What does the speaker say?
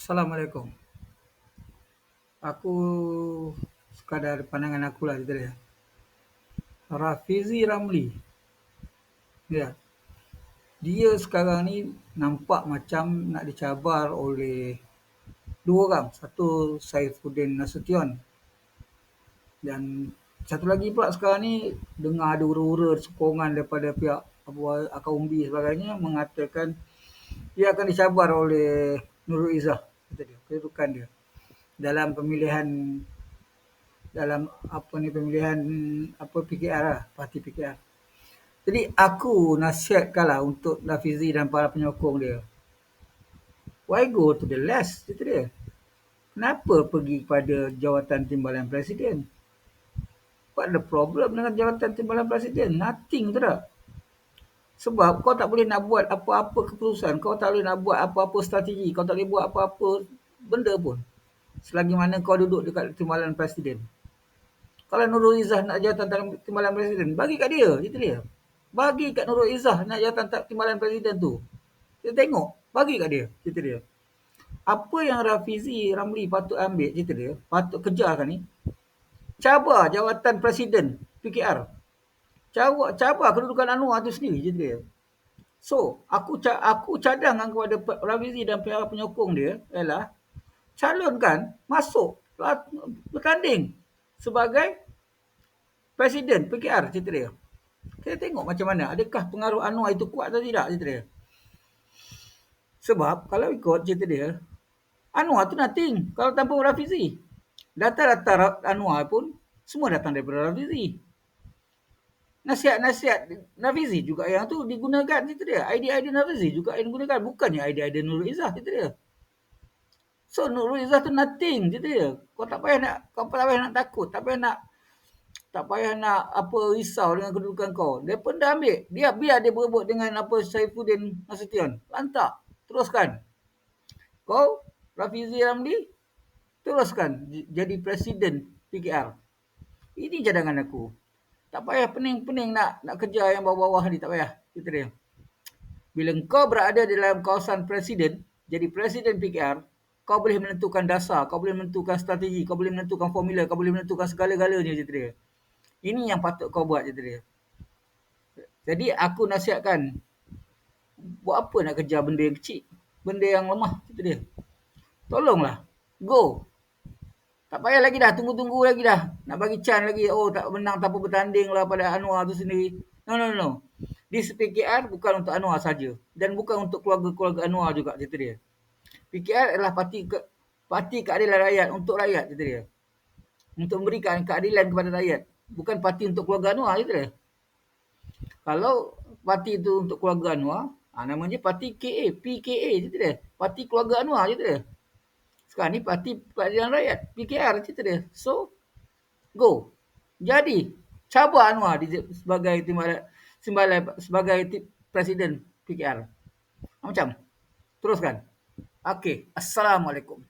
Assalamualaikum. Aku sekadar pandangan aku lah gitu ya. Rafizi Ramli. Ya. Dia sekarang ni nampak macam nak dicabar oleh dua orang. Satu Saifuddin Nasution. Dan satu lagi pula sekarang ni dengar ada ura-ura sokongan daripada pihak Akar Umbi dan sebagainya mengatakan dia akan dicabar oleh Nurul Izzah kata dia, kedudukan dia dalam pemilihan dalam apa ni pemilihan apa PKR lah, parti PKR. Jadi aku nasihatkanlah untuk Rafizi dan para penyokong dia. Why go to the last? Itu dia. Kenapa pergi kepada jawatan timbalan presiden? What the problem dengan jawatan timbalan presiden? Nothing tu tak? Sebab kau tak boleh nak buat apa-apa keputusan. Kau tak boleh nak buat apa-apa strategi. Kau tak boleh buat apa-apa benda pun. Selagi mana kau duduk dekat timbalan presiden. Kalau Nurul Izzah nak jawatan timbalan presiden, bagi kat dia. Itu dia. Bagi kat Nurul Izzah nak jawatan timbalan presiden tu. Kita tengok. Bagi kat dia. Cerita dia. Apa yang Rafizi Ramli patut ambil cerita dia, patut kejarkan ni, cabar jawatan presiden PKR cabar, cabar kedudukan Anwar tu sendiri je dia. So, aku aku cadangkan kepada Rafizi dan pihak penyokong dia ialah calonkan masuk bertanding sebagai presiden PKR cerita dia. Kita tengok macam mana. Adakah pengaruh Anwar itu kuat atau tidak cerita dia. Sebab kalau ikut cerita dia, Anwar tu nothing kalau tanpa Rafizi. Data-data Anwar pun semua datang daripada Rafizi nasihat-nasihat Nafizi juga yang tu digunakan itu dia. Idea-idea Nafizi juga yang digunakan. Bukannya idea-idea Nurul Izzah itu dia. So Nurul Izzah tu nothing itu dia. Kau tak payah nak kau tak payah nak takut, tak payah nak tak payah nak apa risau dengan kedudukan kau. Dia pun dah ambil. Dia biar dia berebut dengan apa Saifuddin Nasution. Lantak. Teruskan. Kau Rafizi Ramli teruskan jadi presiden PKR. Ini cadangan aku. Tak payah pening-pening nak nak kerja yang bawah-bawah ni. Tak payah. Itu dia. Bila kau berada dalam kawasan presiden, jadi presiden PKR, kau boleh menentukan dasar, kau boleh menentukan strategi, kau boleh menentukan formula, kau boleh menentukan segala-galanya je dia. Ini yang patut kau buat je dia. Jadi aku nasihatkan, buat apa nak kerja benda yang kecil, benda yang lemah, itu dia. Tolonglah, go, tak payah lagi dah, tunggu-tunggu lagi dah. Nak bagi Chan lagi, oh tak menang tak apa bertanding lah pada Anwar tu sendiri. No, no, no. Di PKR bukan untuk Anwar saja Dan bukan untuk keluarga-keluarga Anwar juga, cerita dia. PKR adalah parti ke, parti keadilan rakyat untuk rakyat, cerita dia. Untuk memberikan keadilan kepada rakyat. Bukan parti untuk keluarga Anwar, cerita dia. Kalau parti itu untuk keluarga Anwar, ha, namanya parti KA, PKA, cerita dia. Parti keluarga Anwar, cerita dia. Sekarang ni parti Peradilan Rakyat, PKR cerita dia. So, go. Jadi, cabar Anwar sebagai timbalan, sebagai presiden PKR. Macam, teruskan. Okey, Assalamualaikum.